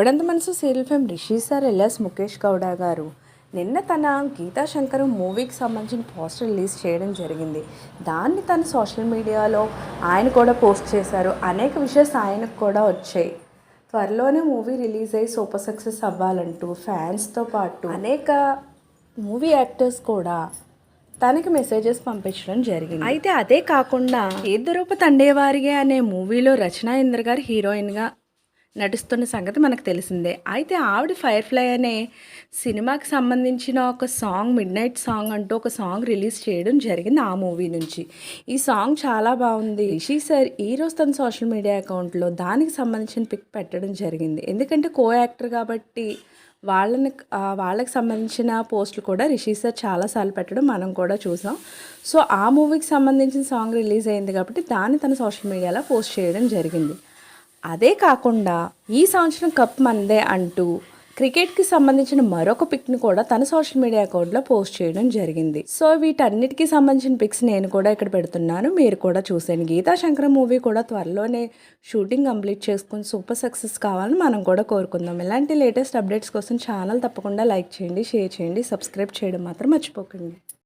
Guppedantha Manasu serial fame Rishi sir L S Mukesh Gowda గారు. నిన్న తన గీతా శంకర్ మూవీకి సంబంధించిన పోస్టర్ రిలీజ్ చేయడం జరిగింది. దాన్ని తన సోషల్ మీడియాలో ఆయన కూడా పోస్ట్ చేశారు. అనేక విషయాలు ఆయనకు కూడా వచ్చాయి. త్వరలోనే మూవీ రిలీజ్ అయ్యి సూపర్ సక్సెస్ అవ్వాలంటూ ఫ్యాన్స్తో పాటు అనేక మూవీ యాక్టర్స్ కూడా తనకి మెసేజెస్ పంపించడం జరిగింది. అయితే అదే కాకుండా ఏద్దరూప తండేవారిగే అనే మూవీలో రచనా ఇంద్ర గారు హీరోయిన్గా నటిస్తున్న సంగతి మనకు తెలిసిందే. అయితే ఆవిడ ఫైర్ ఫ్లై అనే సినిమాకి సంబంధించిన ఒక సాంగ్ మిడ్ నైట్ సాంగ్ అంటూ ఒక సాంగ్ రిలీజ్ చేయడం జరిగింది ఆ మూవీ నుంచి. ఈ సాంగ్ చాలా బాగుంది. రిషి సార్ ఈ రోజు తన సోషల్ మీడియా అకౌంట్లో దానికి సంబంధించిన పిక్ పెట్టడం జరిగింది. ఎందుకంటే కో యాక్టర్ కాబట్టి వాళ్ళని వాళ్ళకి సంబంధించిన పోస్టులు కూడా రిషి సార్ చాలాసార్లు పెట్టడం మనం కూడా చూసాం. సో ఆ మూవీకి సంబంధించిన సాంగ్ రిలీజ్ అయింది కాబట్టి దాన్ని తన సోషల్ మీడియాలో పోస్ట్ చేయడం జరిగింది. అదే కాకుండా ఈ సంవత్సరం కప్ మందే అంటూ క్రికెట్కి సంబంధించిన మరొక పిక్ని కూడా తన సోషల్ మీడియా అకౌంట్లో పోస్ట్ చేయడం జరిగింది. సో వీటన్నిటికీ సంబంధించిన పిక్స్ నేను కూడా ఇక్కడ పెడుతున్నాను. మీరు కూడా చూసాను గీతా శంకర మూవీ కూడా త్వరలోనే షూటింగ్ కంప్లీట్ చేసుకుని సూపర్ సక్సెస్ కావాలని మనం కూడా కోరుకుందాం. ఇలాంటి లేటెస్ట్ అప్డేట్స్ కోసం ఛానల్ తప్పకుండా లైక్ చేయండి షేర్ చేయండి సబ్స్క్రైబ్ చేయడం మాత్రం మర్చిపోకండి.